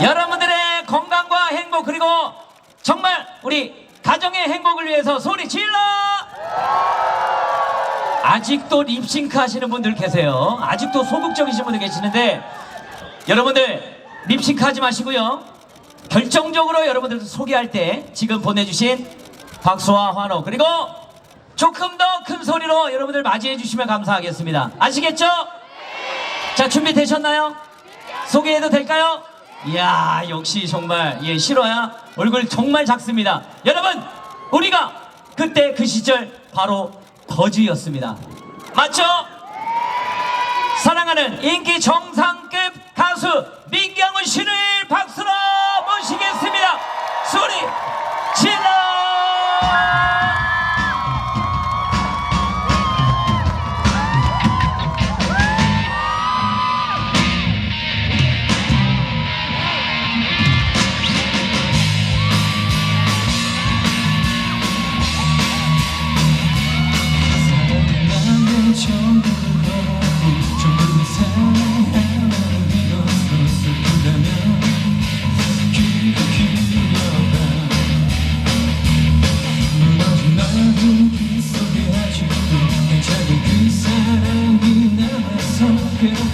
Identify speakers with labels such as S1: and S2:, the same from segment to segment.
S1: 여러분들의 건강과 행복 그리고 정말 우리 가정의 행복을 위해서 소리 질러! 아직도 립싱크 하시는 분들 계세요. 아직도 소극적이신 분들 계시는데 여러분들 립싱크 하지 마시고요. 결정적으로 여러분들 소개할 때 지금 보내주신 박수와 환호 그리고 조금 더 큰 소리로 여러분들 맞이해 주시면 감사하겠습니다. 아시겠죠? 자 준비되셨나요? 소개해도 될까요? 이야 역시 정말 예 싫어야 얼굴 정말 작습니다. 여러분 우리가 그때 그 시절 바로 더즈였습니다. 맞죠? 사랑하는 인기 정상급 가수 민경훈 씨를 박수로 모시겠습니다. 소리 질러!
S2: 남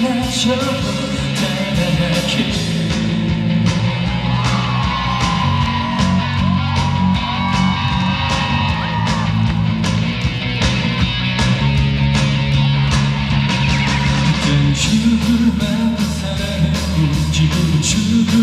S2: 그땐 죽을 만한 사랑했고 지금 죽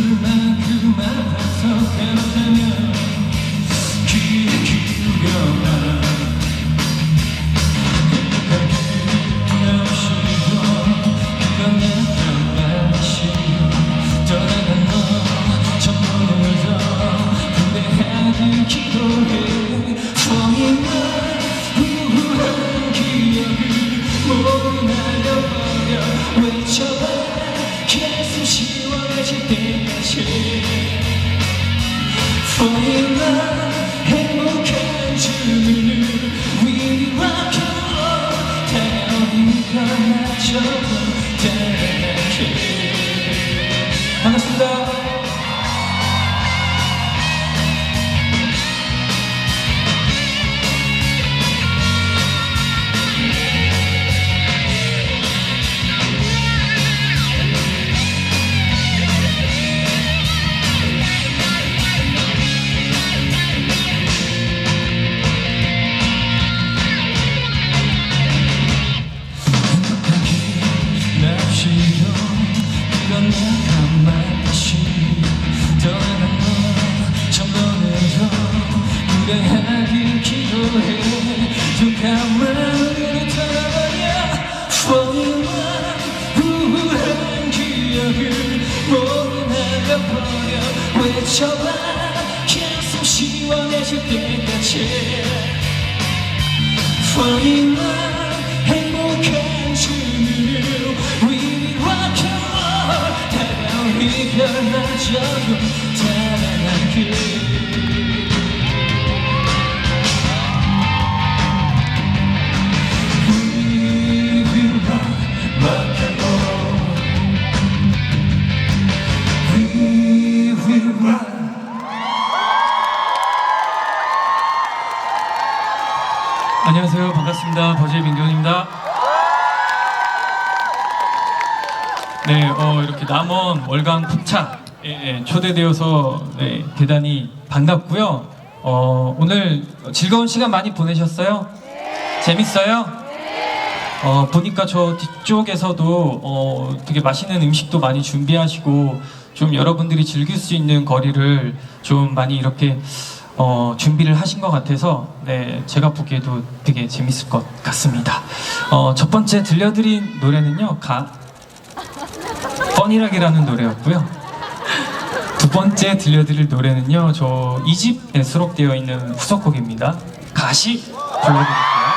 S2: Fall in love 외쳐봐 계속 시원해질 때까지. Fall in love 행복한 주를 We rock and roll 다가오니 변하져도 반갑습니다. 버즈의 민경입니다. 네, 어, 이렇게 남원 월강 푸차 에 초대되어서 네, 대단히 반갑고요. 어, 오늘 즐거운 시간 많이 보내셨어요? 재밌어요? 어, 보니까 저 뒤쪽에서도 어, 되게 맛있는 음식도 많이 준비하시고 좀 여러분들이 즐길 수 있는 거리를 좀 많이 이렇게 어, 준비를 하신 것 같아서 네, 제가 보기에도 되게 재밌을 것 같습니다. 어, 첫 번째 들려드린 노래는요, 가 뻔이락이라는 노래였고요. 두 번째 들려드릴 노래는요, 저 이 집에 수록되어 있는 후속곡입니다. 가시 불러드릴게요.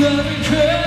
S2: 너를 그